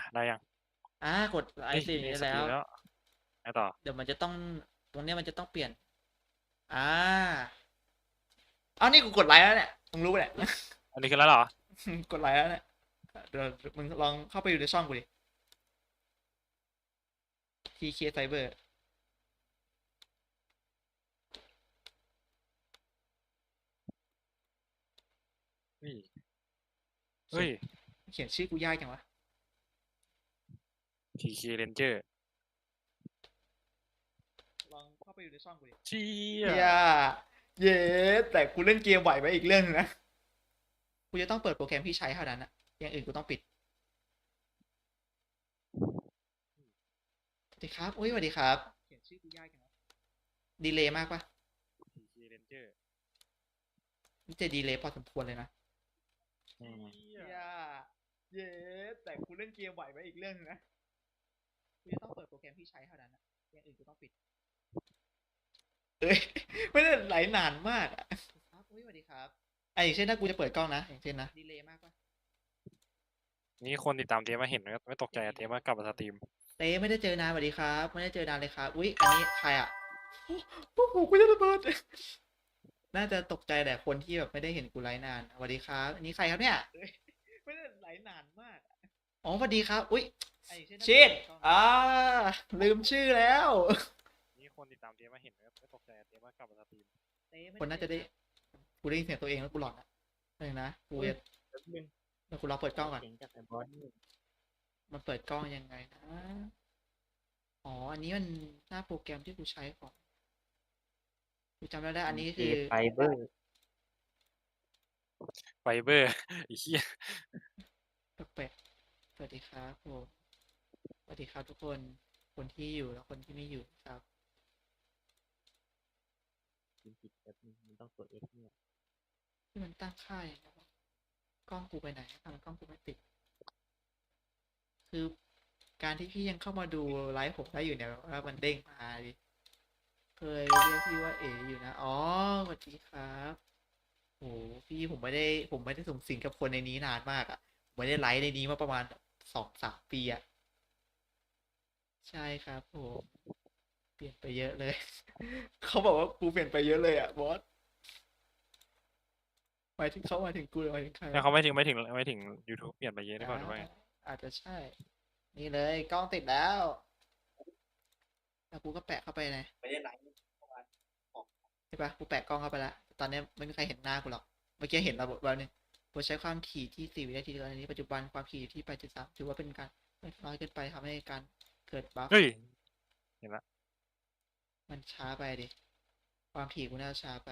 ะได้ยังอ่ากดไอเอ้ยซีมีนี้สแล้กิวลแล้วไงต่อ เดี๋ยวมันจะต้องตรงเนี้ยมันจะต้องเปลี่ยน อ่าเอานี่กูกดไลค์แล้วเนี่ยมึงรู้ปะเนี่ยอันนี้คือแล้วเหรอ กดไลค์แล้วเนี่ยเดี๋ยวมึงลองเข้าไปอยู่ในช่องกูดิ TK Cyber เฮ้ยเฮ้ยเขียนชื่อกูยากจังวะ TK Ranger ลองเข้าไปอยู่ในช่องกูดิเชี่เฮียยเย้แต่กูเล่นเกมไหวไปอีกเรื่องหนึงนะ กูจะต้องเปิดโปรแกรมที่ใช้เท่านั้นนะอย่างอื่นกูต้องปิดสวัสดีครับอุ้ยสวัสดีครับ เขียนชื่อกูยากจังวะดีเลย์มากปะ TK Ranger นี่จะดีเลย์พอสมควรเลยนะอืมเฮียเย้แต่กูเล่นเกมไหวไปอีกเรื่องหนึงนะ กูจะต้องเปิดโปรแกรมที่ใช้เท่านั้นนะอย่างอื่นกูต้องปิดเอ้ยไม่ได้ไหลนานมากอะครับอุ้ยสวัสดีครับอะอย่างเช่นถ้ากูจะเปิดกล้องนะอย่างเช่นนะดีเลย์มากปะนี่คนติดตามเทมาเห็นก็ไม่ตกใจอะเทมากลับมาสตรีมเต้ไม่ได้เจอนานสวัสดีครับ ไม่ได้เจอนานเลยครับอุ๊ยอันนี้ใครอะพวกผมกูจะระเบิดน่าจะตกใจแต่คนที่แบบไม่ได้เห็นกูไลฟ์นานสวัสดีครับอันนี้ใครครับเนี่ยไม่ได้ไลฟ์นานมากอ๋อสวัสดีครับ อุ๊ย ชิดอ่าลืมชื่อแล้ว นี่คนติดตามเทมาเห็นก็ไม่ตกใจอะเทมากลับมาสตรีมคนน่าจะได้กูได้ยินเสียงตัวเองแล้วกูหลอนอะนึงนะกูจะเดี๋ยวกูรอเปิดกล้องก่อนเสียงจากไอ้บอสนี่มันเปิดกล้องยังไงนะอ๋อ อันนี้มันหน้าโปรแกรมที่กูใช้ของกูจำได้แล้วอันนี้คือไฟเบอร์ไฟเบอร์ไอ้เหี้ยแปลกๆสวัสดีครับผมส วัสดีครับทุกคน คนที่อยู่และคนที่ไม่อยู่ครับมันผิดแบบนึงมันต้องกด X เนี่ยที่มันตั้งค่ายงไงวะกล้องกูไปไหนทำไมกล้องกูไม่ติด คือการที่พี่ยังเข้ามาดูไลฟ์ผมได้อยู่เนี่ยแบบว่ามันเด้งมาดิเคยเรียกพี่ว่าเอ๋อยู่นะ อ๋อสวัสดีครับโอ้พี่ผมไม่ได้ ผมไม่ได้สูงสิงกับคนในนี้นานมากอะ่ะ ผมไม่ได้ไลฟ์ในนี้มาประมาณสองสามปีอะ่ะ ใช่ครับผมเปลี่ยนไปเยอะเลย เขาบอกว่ากูเปลี่ยนไปเยอะเลยอะบอสหมายถึงเขาหมายถึงกูหรือหมายถึงใครแล้วเขาไม่ถึงไม่ถึงไม่ถึง YouTube เปลี่ยนไปเยอะได้เปล่าหรือว่าไงอาจจะใช่ นี่เลยกล้องติดแล้ว แล้วกูก็แปะเข้าไปเลยไม่ได้ไลฟ์ใช่ปะกูแปะกล้องเข้าไปแล้วตอนนี้ไม่มีใครเห็นหน้ากูหรอก เมื่อกี้เห็นระบบแบบนึงกูใช้ความถี่ที่ 4 วินาทีตอนนี้ปัจจุบันความถี่ที่ 8.3 ถือว่าเป็นการน้อยเกินไปทำให้การ เกิดบัฟเฮ้ยมันช้าไปดิ ความถี่กูน่าจะช้าไป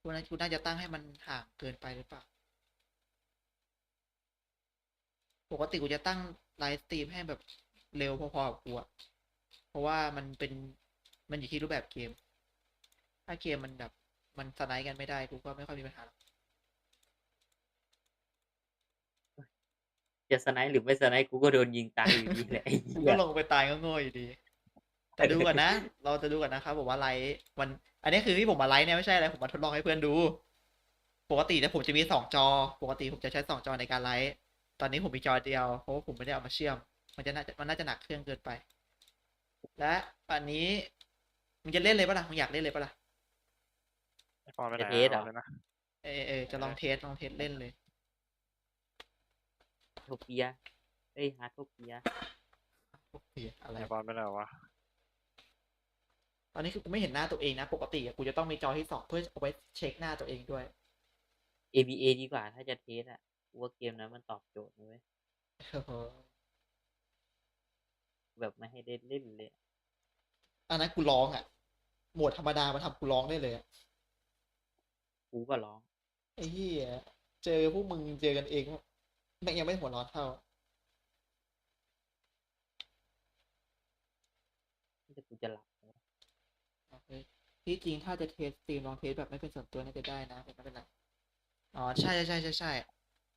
กูน่ากูน่าจะตั้งให้มันห่างเกินไปหรือเปล่า ปกติกูจะตั้งไลฟ์สตรีมให้แบบเร็วพอๆกับกูอะเพราะว่ามันเป็นมันอยู่ที่รูปแบบเกม ถ้าเกมมันแบบ มันสไนด์กันไม่ได้กูก็ไม่ค่อยมีปัญหาหรอก จะสไนป์หรือไม่สไนป์กูก็โดนยิงตายอยู่ดีแหละไอ้กูเหี้ก็ยลงไปตายก็โง่อยู่ดี แต่ดูก่อนนะ เราจะดูก่อนนะครับบอกว่าไลฟ์วัน อันนี้คือที่ผมมาไลฟ์เนี่ยไม่ใช่อะไรผมมาทดลองให้เพื่อนดู ปกติเนี่ยผมจะมีสองจอ ปกติผมจะใช้สองจอในการไลฟ์ตอนนี้ผมมีจอเดียวเพราะว่าผมไม่ได้เอามาเชื่อม มันจะน่าจะมันน่าจะหนักเครื่องเกินไป และอันนี้มึงจะเล่นเลยปะล่ะมึงอยากเล่นเลยปะล่ะไอปอนไปไหนจะเทสเหรออาเลยนะ เออเออจะลองเทสลองเทสเล่นเลย โทเปียเอ้ยฮาร์ทโทเปียโอเคอะไรไอปอนไปไหนวะตอนนี้คือกูไม่เห็นหน้าตัวเองนะ ปกติอะกูจะต้องมีจอที่สองเพื่อเอาไว้เช็คหน้าตัวเองด้วย ABA ดีกว่าถ้าจะเทสอะกูว่าเกมนั้นมันตอบโจทย์นะเว้ยแบบไม่ให้ได้เล่นเลยอะอันนั้นกูร้องอะโหมดธรรมดามาทำกูร้องได้เลยอะกูก็ร้อง ไอ้เหี้ยเจอพวกมึงเจอกันเอง แม่งยังไม่หัวร้อนเท่าแต่กูจะหลับนะโอเคที่จริงถ้าจะเทสสตรีมลองเทสแบบไม่เป็นส่วนตัวน่าจะได้นะแต่ไม่เป็นไรอ๋อใช่ใช่ใช่ใช่ใช่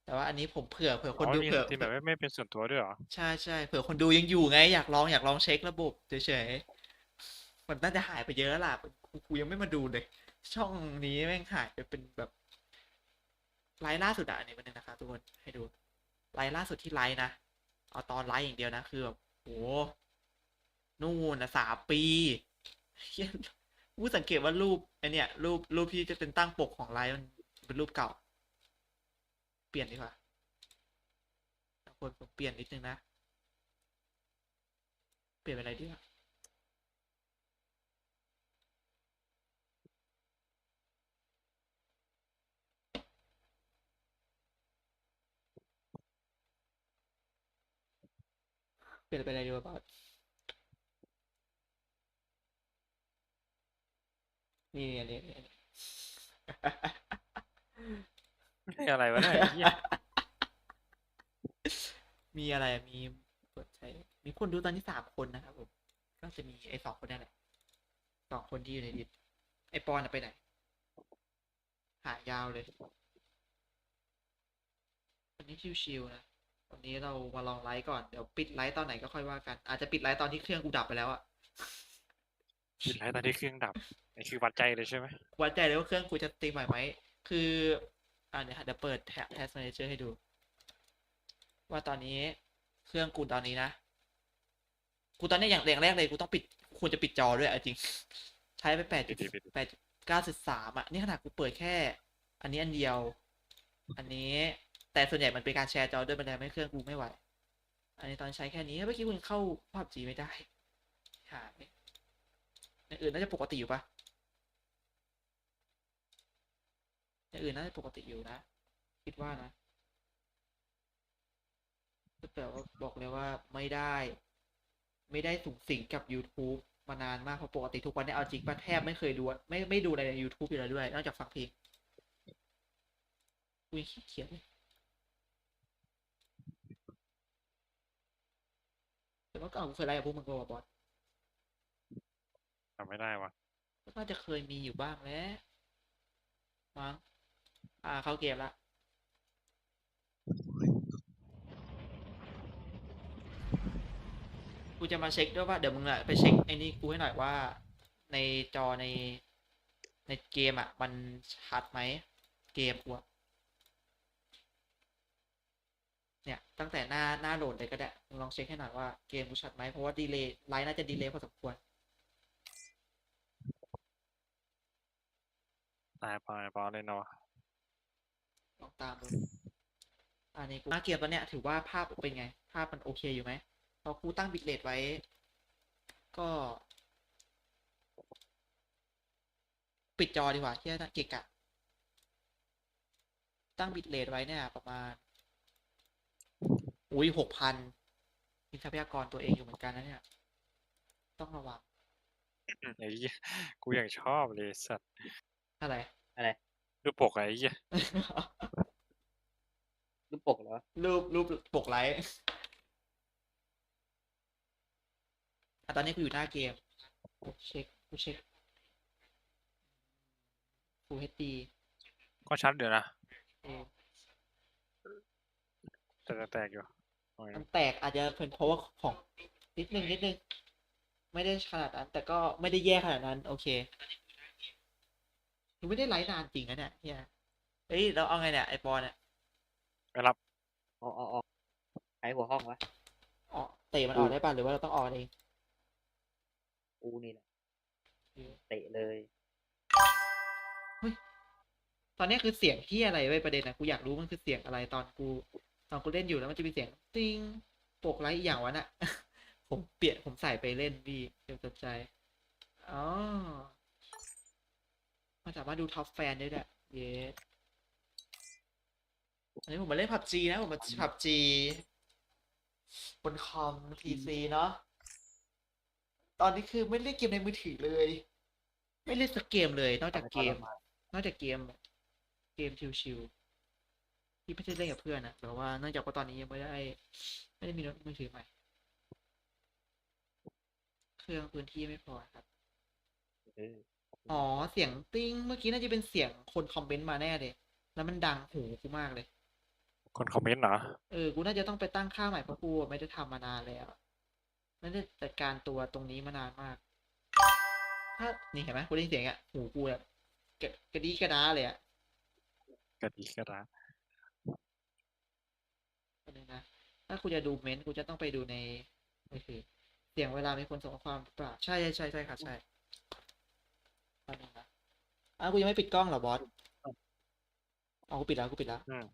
แต่ว่าอันนี้ผมเผื่อเผื่อคนอ๋อดูมีเผื่อทีมแบบไม่ไม่เป็นส่วนตัวด้วยเหรอใช่ใช่เผื่อคนดูยังอยู่ไง อยากลองอยากลองเช็คระบบเฉยๆมันน่าจะหายไปเยอะแล้วล่ะกูกูยังไม่มาดูเลย ช่องนี้แม่งหายไปเป็นแบบไลฟ์ล่าสุดอะอันนี้มันงนะครับทุกคนให้ดู ไลฟ์ล่าสุดที่ไลฟ์นะ เอาตอนไลฟ์อย่างเดียวนะ คือแบบโหนู่นนะสามปีเหี้ยกูสังเกตว่ารูปไอเนี่ย รูปรูปที่จะเป็นตั้งปกของไลฟ์มันเป็นรูปเก่า เปลี่ยนดีกว่าควรเปลี่ยนนิดนึงนะ เปลี่ยนเป็นอะไรดีวะ เปลี่ยนเป็นอะไรดีวะบอสนี่นี่นี่นี่นี่อะไรวะเนี่ยไอ้เหี้ยมีอะไรมีเปิดใช้มีคนดูตอนนี้สามคนนะครับผม ก็จะมีไอ้สองคนนั่นแหละสองคนที่อยู่ในดิสไอ้ปอนอะไปไหน หายาวเลยวันนี้ชิวๆนะ วันนี้เรามาลองไลฟ์ก่อน เดี๋ยวปิดไลฟ์ตอนไหนก็ค่อยว่ากัน อาจจะปิดไลฟ์ตอนที่เครื่องกูดับไปแล้วอะปิดไลฟ์ตอนที่เครื่องดับนี่คือวัดใจเลยใช่ไหมวัดใจเลยว่าเครื่องกูจะสตรีมไหวไหม คือ อ่าเดี๋ยวเดี๋ยวเปิดแท็บ Task Manager ให้ดู ว่าตอนนี้เครื่องกูตอนนี้นะ กูตอนนี้อย่างอย่างแรกเลยกูต้องปิดควรจะปิดจอด้วยเอาจริง ใช้ไปแปดจุดแปดเก้าจุดสามอะ นี่ขนาดกูเปิดแค่ อันนี้อันเดียว อันนี้ แต่ส่วนใหญ่มันเป็นการแชร์จอด้วยมันทำให้เครื่องกูไม่ไหว อันนี้ตอนใช้แค่นี้เมื่อกี้คุณเข้าภาพจีไม่ได้หายอย่างอื่นน่าจะปกติอยู่ปะอย่างอื่นน่าจะปกติอยู่นะ คิดว่านะแต่ว่าบอกเลยว่าไม่ได้ ไม่ได้สูงสิงกับ YouTube มานานมากเพราะปกติทุกวันนี่ยเอาจริงปะแทบไม่เคยดูไม่ไม่ดูอะไรใน YouTube อยู่แล้วด้วย นอกจากฟังเพลงกูยังขี้เกียจเลย แต่ว่าก่อนกูเคยไลฟ์กับพวกมึงก็ว่าบอสทำไม่ได้วะก็น่าจะเคยมีอยู่บ้างแหล้วมั้งอ่าเข้าเกมละกูจะมาเช็คด้วยว่าเดี๋ยวมึงอะไปเช็คไอ้นี่กูให้หน่อยว่า ในจอในในเกมอะมันชัดไหมเกมกูอะ เนี่ยตั้งแต่หน้าหน้าโหลดเลยก็ได้มึงลองเช็คให้หน่อยว่าเกมกูชัดไหมเพราะว่าดีเลย์ไลน์น่าจะดีเลย์พอสมควรตายปอยปอเลยเนาะลองตามดูอันนี้กูหน้าเกียร์ตอนเนี้ยถือว่าภาพเป็นไง ภาพมันโอเคอยู่ไหมพอกูตั้งบิตเรทไว้ ก็ ปิดจอดีกว่าที่น่าเกะกะ ตั้งบิตเรทไว้เนี่ยประมาณ อุ้ยหกพันมีทรัพยากรตัวเองอยู่เหมือนกันนะเนี่ย ต้องระวังไอ้เหี้ยกูอย่างชอบเลยสัตว์อะไร อะไรรูปปกอะไอ้เหี้ยรูปปกเหรอ รูปรูปปกไลท์อะตอนนี้กูอยู่หน้าเกมกูเช็คกูเช็ค Full HD ก็ชัดเดี๋ยวนะเออแต่แตกๆอยู่โอ้ย มันแตกอาจจะเป็นเพราะว่าของนิดนึงนิดนึง ไม่ได้ขนาดนั้น แต่ก็ไม่ได้แย่ขนาดนั้น โอเคกูไม่ได้ไลฟ์นานจริงนะเนี่ยเฮียเฮ้ยเราเอาไงเนี่ยไอปอนเนี่ยไม่รับอ๋ออ๋ออ๋อใครหัวห้องวะออกเตะมันออกได้ป่ะหรือว่าเราต้องออกเองกูนี่แหละเตะเลยตอนนี้คือเสียงที่อะไรไว้ยประเด็นนะกูอยากรู้มันคือเสียงอะไรตอนกู ตอนกูเล่นอยู่แล้วมันจะมีเสียงติ้งปกไลท์อีกอย่างวะน่ะ ผมเปลี่ยนผมใส่ไปเล่นพี่เดี๋ยวสนใจ อ๋อ มันสามารถดูท็อปแฟนได้ด้วยเยสอันนี้ผมมาเล่นผับจีนะ ผมมาผับจีบนคอมพีซีเนาะ ตอนนี้คือไม่เล่นเกมในมือถือเลย ไม่เล่นสักเกมเลย นอกจากเกม นอกจากเกม เกมชิวๆ ที่ไม่ใช่เล่นกับเพื่อนนะแต่ว่าเนื่องจากว่าตอนนี้ยังไม่ได้ ไม่ได้มีมือถือใหม่ เครื่องพื้นที่ไม่พอครับเอออ๋อเสียงติ้งเมื่อกี้น่าจะเป็นเสียงคนคอมเมนต์มาแน่เลย แล้วมันดังหูกูมากเลย คนคอมเมนต์เหรอเออกูน่าจะต้องไปตั้งค่าใหม่เพราะกูไม่ได้ทำมานานแล้วไม่ได้จัดการตัวตรงนี้มานานมาก ถ้านี่เห็นไหมกูได้ยินเสียงอะหูกูแบบกระกระดีกระดาเลยอะกระดีกระดาอั นนี้นะ ถ้าคุณจะดูเมนต์คุณจะต้องไปดูในมือถือเสียงเวลามีคนส่งข้อความหรือเปล่าใช่ใช่ใช่ใช่ครับใช่แป๊บนึงนะอ้าวกูยังไม่ปิดกล้องเหรอบอสเอากูปิดแล้วกูปิดแล้วอืม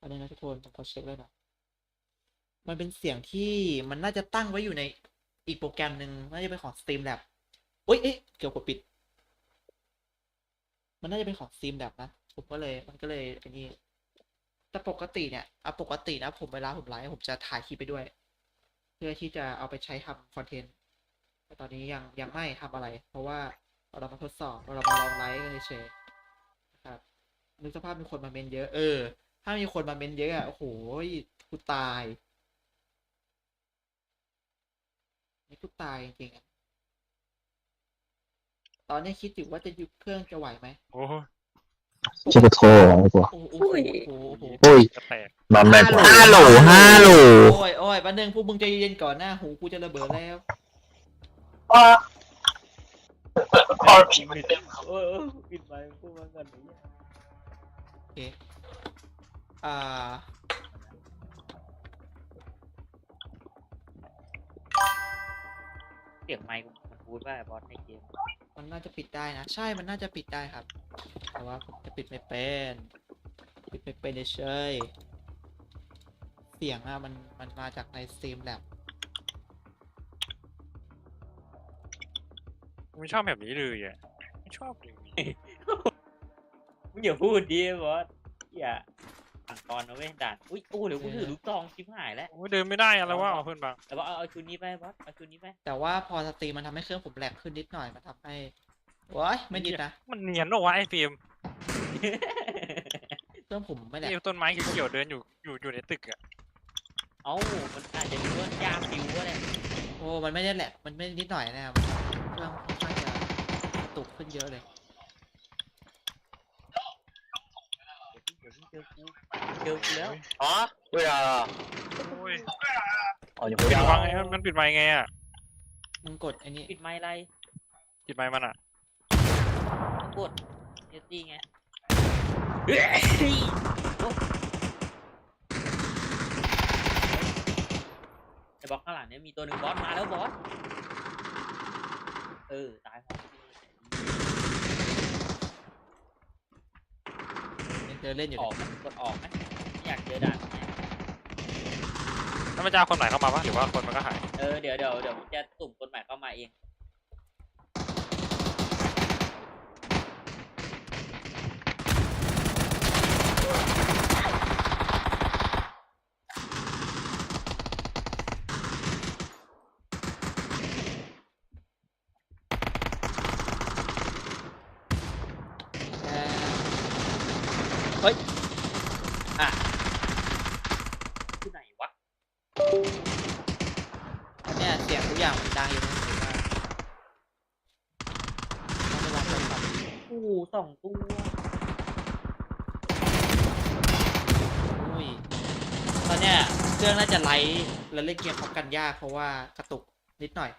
อันนี้นะทุกคนผมขอเช็คเลยนะมันเป็นเสียงที่มันน่าจะตั้งไว้อยู่ในอีกโปรแกรมหนึ่งน่าจะเป็นของ Streamlab อุ้ยเอ๊ะเกี่ยวกับปิด มันน่าจะเป็นของ Streamlab นะผมก็เลย มันก็เลยไอ้นี่ แต่ปกติเนี่ยเอาปกตินะผมเวลาผมไลฟ์ผมจะถ่ายคลิปไปด้วย เพื่อที่จะเอาไปใช้ทำคอนเทนต์แต่ตอนนี้ยังยังไม่ทำอะไร เพราะว่าเรามาทดสอบเรามาลองไลฟ์กันเฉยๆนะครับนึกสภาพมีคนมาเมนเยอะเออ ถ้ามีคนมาเมนเยอะอะโอ้โหกูตายนี่กูตายจริงๆตอนนี้คิดอยู่ว่าจะหยุดเครื่องจะไหวไหมโอ้ ยจะไปโทรเหรอไม่กลัวโอ้โหโอ้โหโอ้โหโอ้โหโอ้ย จะแตกนอนไม่กลัวฮัฮัลลโหโหลลฮัลโหลโอ้ยโอ้ยแป๊บนึงพวกมึงใจเย็นๆก่อนหน้าหูกูจะระเบิดแล้วโอ้ยโอ้ยปิดไมค์พูดมาก่อนนี้โอเคอ่าเสียงไมค์มันพูดว่าบอสในเกมมันน่าจะปิดได้นะ ใช่มันน่าจะปิดได้ครับ แต่ว่าผมจะปิดไม่เป็น ปิดไม่เป็นเฉยๆเสียงอะมันมันมาจากใน Streamlab ไม่ชอบแบบนี้เลยอะไม่ชอบอย่างนี้มึงอย่าพูดดิบอสอย่าสั่งตอนนะเว้ยด่านอุ้ยโอ้เดี๋ยวกูถือลูกซองชิบหายแล้ว โอ้ยเดินไม่ได้อะไรวะเอาเพื่อนบังแต่ว่าเอาเอาชุดนี้ไปบอสเอาชุดนี้ไปแต่ว่าพอสตรีมมันทำให้เครื่องผมแหลกขึ้นนิดหน่อยมันทำให้ ว้ายไม่นิดนะมันเนียนเหรอวะไอ้ฟิล์มเครื่องผมไม่แหลกไอ้ต้นไม้เขียวๆเดินอยู่อยู่อยู่ในตึกอะเอ้ามันอาจจะมีต้นยางปิวก็ได้โอ้มันไม่ได้แหลกมันไม่ได้นิดหน่อยนะครับเครื่องค่อนข้างจะกระตุกขึ้นเยอะเลยเดี๋ยวพี่เจอกูเจอกูแล้วอ๋อเวลาโอ้ยอ๋อยังปิไม่ดได้บังไงมันปิดไมค์ไงอะมึงกดไอ้นี่ปิดไมค์อะไรปิดไมค์มันอะ กดเอสดีไงเฮ้ยโอ๊ยไอ้บล็อกข้างหลังเนี่ยมีตัวหนึ่งบอสมาแล้วบอส เออ ตายหมดยังเดินเล่นอยู่อเลอกยไหมกดออกไหมไม่อยากเจอด่านไหมแล้วมันจะเอาคนใหม่เข้ามาปะหรือว่าคนมันก็หาย เออ เดี๋ยวเดี๋ยวเดี๋ยวผมจะสุ่มคนใหม่เข้ามาเอง เอ่อเฮ้ย อะที่ไหนวะ อันเนี้ยเสียงทุกอย่างมันดังอยู่ในหูมากต้องไปลองเปิดฟัง โอ้โห สองตัวอุ้ยตอนเนี้ยเครื่องน่าจะไลท์แล้วเล่นเกมพร้อมกันยากเพราะว่ากระตุกนิดหน่อย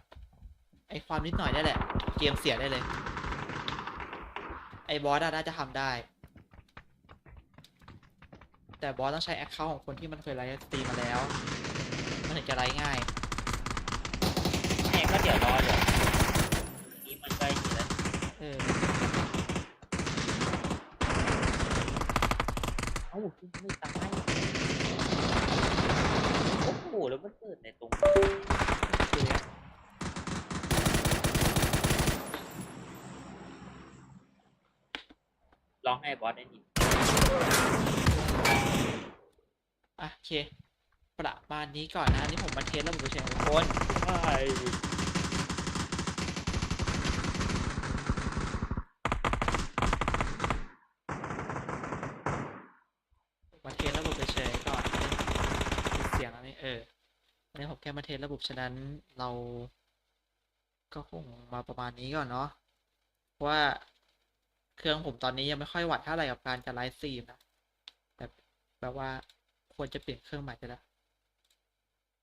ไอความนิดหน่อยนี่แหละ เกมเสียได้เลย ไอบอสอะน่าจะทำได้ แต่บอสต้องใช้แอคเคาท์ของคนที่มันเคยไลฟ์สตรีมมาแล้ว มันถึงจะไลฟ์ง่ายแม่ก็เดี๋ยวรอเดี๋ยวนี่มันใกล้ถึงแล้ว เออ เอ้าคุณ ไม่ตายโอ้โหแล้วมันเกิดในตรงนี่ยร้องให้บอสได้ยินอะโอเค ประมาณนี้ก่อนนะอันนี่ผมมาเทสระบบเฉยๆทุกคนใช่ มาเทสระบบเฉยๆก่อนปิดเสียงอันนี้เอออันนี้ผม แค่มาเทสระบบฉะนั้นเราก็คงมาประมาณนี้ก่อนเนาะเพราะว่าเครื่องผมตอนนี้ยังไม่ค่อยหวเท่าไหร่กับการจะไลฟ์ซีมนะแบบแบบว่าควรจะเปลี่ยนเครื่องใหม่ไปแล้ว